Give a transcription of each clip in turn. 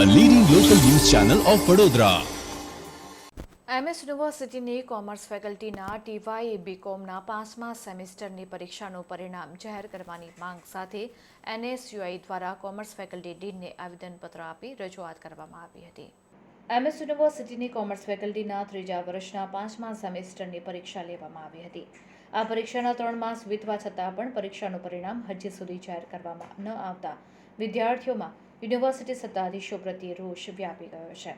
Channel of Vadodara MS યુનિવર્સિટીની commerce ફેકલ્ટીના TY બીકોમના પાંચમા સેમિસ્ટરની પરીક્ષાનું પરિણામ જાહેર કરવાની માંગ સાથે એનએસયુઆઈ દ્વારા કોમર્સ ફેકલ્ટી ડીનને આવેદનપત્ર આપી રજૂઆત કરવામાં આવી હતી. એમએસ યુનિવર્સિટીની કોમર્સ ફેકલ્ટીના ત્રીજા વર્ષના પાંચમા સેમિસ્ટરની પરીક્ષા લેવામાં આવી હતી. આ પરીક્ષાના ત્રણ માસ વીતવા છતાં પણ પરીક્ષાનું પરિણામ હજી સુધી જાહેર કરવામાં ન આવતા વિદ્યાર્થીઓમાં યુનિવર્સિટી સત્તાધીશો પ્રત્યે રોષ વ્યાપી ગયો છે.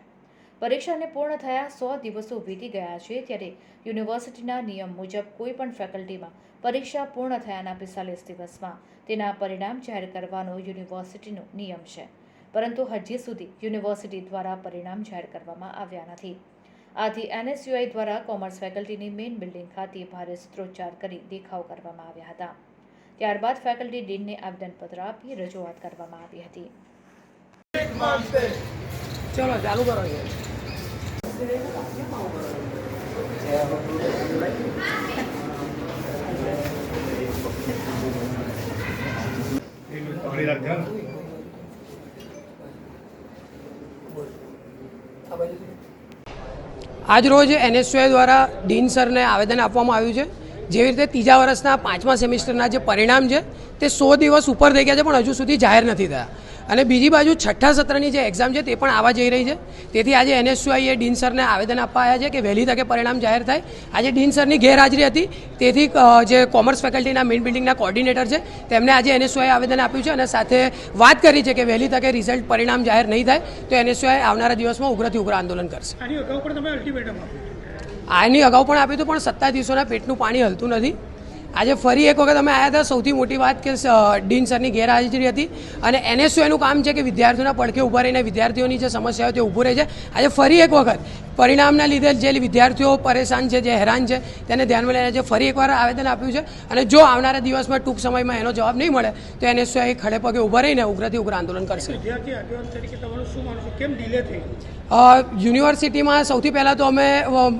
પરીક્ષાને પૂર્ણ થયા સો દિવસો વીતી ગયા છે ત્યારે યુનિવર્સિટીના નિયમ મુજબ કોઈપણ ફેકલ્ટીમાં પરીક્ષા પૂર્ણ થયાના પિસ્તાલીસ દિવસમાં તેના પરિણામ જાહેર કરવાનો યુનિવર્સિટીનો નિયમ છે. પરંતુ હજી સુધી યુનિવર્સિટી દ્વારા પરિણામ જાહેર કરવામાં આવ્યા નથી. આથી એનએસયુઆઈ દ્વારા કોમર્સ ફેકલ્ટીની મેઇન બિલ્ડિંગ ખાતે ભારે સૂત્રોચ્ચાર કરી દેખાવ કરવામાં આવ્યા હતા. ત્યારબાદ ફેકલ્ટી ડીનને આવેદનપત્ર આપી રજૂઆત કરવામાં આવી હતી. ચલો, ચાલુ કરો. આજરોજ એનએસયુઆઈ દ્વારા ડીન સરને આવેદન આપવામાં આવ્યું છે જેવી રીતે ત્રીજા વર્ષના પાંચમા સેમિસ્ટરના જે પરિણામ છે, તે સો દિવસ ઉપર થઈ ગયા છે, પણ હજુ સુધી જાહેર નથી થયા અને બીજી બાજુ છઠ્ઠા સત્રની જે એક્ઝામ છે તે પણ આવવા જઈ રહી છે. તેથી આજે એનએસયુઆઈએ ડીન સરને આવેદન આપવા આવ્યા છે કે વહેલી તકે પરિણામ જાહેર થાય. આજે ડીન સરની ગેરહાજરી હતી. તેથી જે કોમર્સ ફેકલ્ટીના મેઇન બિલ્ડિંગના કોર્ડિનેટર છે તેમને આજે એનએસયુઆઈએ આવેદન આપ્યું છે અને સાથે વાત કરી છે કે વહેલી તકે રિઝલ્ટ પરિણામ જાહેર નહીં થાય તો એનએસયુઆઈ આવનારા દિવસમાં ઉગ્રથી ઉગ્ર આંદોલન કરશે. આની અગાઉ પણ આપ્યું આની અગાઉ પણ આપ્યું હતું પણ સત્તાધીશોના પેટનું પાણી હલતું નથી. આજે ફરી એક વખત અમે આવ્યા હતા સૌથી મોટી વાત કે ડીન સરની ગેરહાજરી હતી અને એનએસયુનું કામ છે કે વિદ્યાર્થીઓના પડખે ઊભા રહીને વિદ્યાર્થીઓની જે સમસ્યાઓ તે ઊભું રહે છે. આજે ફરી એક વખત પરિણામના લીધે જે વિદ્યાર્થીઓ પરેશાન છે જે હેરાન છે તેને ધ્યાનમાં લઈને આજે ફરી એકવાર આવેદન આપ્યું છે અને જો આવનારા દિવસમાં ટૂંક સમયમાં એનો જવાબ નહીં મળે તો એનએસયુઆઈ ખડે પગે ઊભા રહીને ઉગ્રથી ઉગ્ર આંદોલન કરશે. તરીકે તમારું શું કેમ ડિલે યુનિવર્સિટીમાં સૌથી પહેલાં તો અમે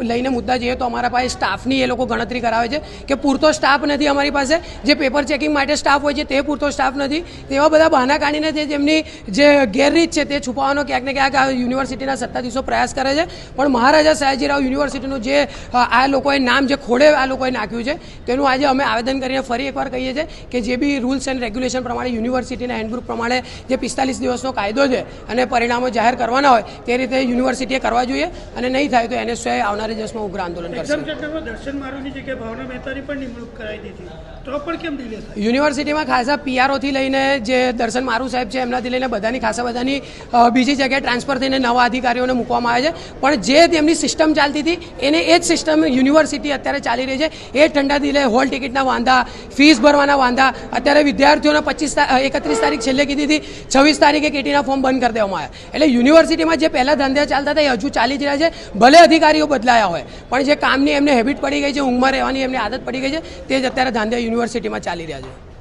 લઈને મુદ્દા જઈએ તો અમારા પાસે સ્ટાફની એ લોકો ગણતરી કરાવે છે કે પૂરતો સ્ટાફ નથી અમારી પાસે. જે પેપર ચેકિંગ માટે સ્ટાફ હોય છે, તે પૂરતો સ્ટાફ નથી. તેવા બધા બહાના કાઢીને તે જેમની જે ગેરરીત છે, તે છુપાવવાનો ક્યાંક ને ક્યાંક આ યુનિવર્સિટીના સત્તાધીશો પ્રયાસ કરે છે. પણ મહારાજા સયાજીરાવ યુનિવર્સિટીનું જે આ લોકોએ નામ જે ખોડે, આ લોકોએ નાખ્યું છે, તેનું આજે અમે આવેદન કરીને ફરી એકવાર કહીએ છીએ કે જે બી રૂલ્સ એન્ડ રેગ્યુલેશન પ્રમાણે, યુનિવર્સિટીના હેન્ડબુક પ્રમાણે જે પિસ્તાલીસ દિવસનો કાયદો છે અને પરિણામો જાહેર કરવાના હોય, તે રીતે યુનિવર્સિટીએ કરવા જોઈએ અને નહીં થાય તો એનએસયુઆઈ આવનારા દિવસમાં ઉગ્ર આંદોલન કરશે. દર્શન મારુની જગ્યાએ ભાવના મહેતાની પણ નિમણૂક દીધી યુનિવર્સિટીમાં ખાસા પીઆરઓથી લઈને જે દર્શન મારુ સાહેબ છે, એમનાથી લઈને બધાની ખાસા બધાની બીજી જગ્યાએ ટ્રાન્સફર થઈને નવા અધિકારીઓને મૂકવામાં આવે છે. પણ જે તેમની સિસ્ટમ ચાલતી હતી, એને એ જ સિસ્ટમ યુનિવર્સિટી અત્યારે ચાલી રહી છે. એ ઠંડા દિલે હોલ ટિકિટના વાંધા ફીસ ભરવાના વાંધા, અત્યારે વિદ્યાર્થીઓને પચીસ એકત્રીસ તારીખ છેલ્લે કીધી હતી. છવ્વીસ તારીખે કેટીના ફોર્મ બંધ કરી દેવામાં આવ્યા. એટલે યુનિવર્સિટીમાં જે પહેલાં ધંધા ચાલતા હતા, એ હજુ ચાલી જ રહ્યા છે. ભલે અધિકારીઓ બદલાયા હોય, પણ જે કામની એમને હેબિટ પડી ગઈ છે, ઊંઘમાં રહેવાની એમને આદત પડી ગઈ છે, તે અત્યારે ધાંધા યુનિવર્સિટીમાં ચાલી રહ્યા છે.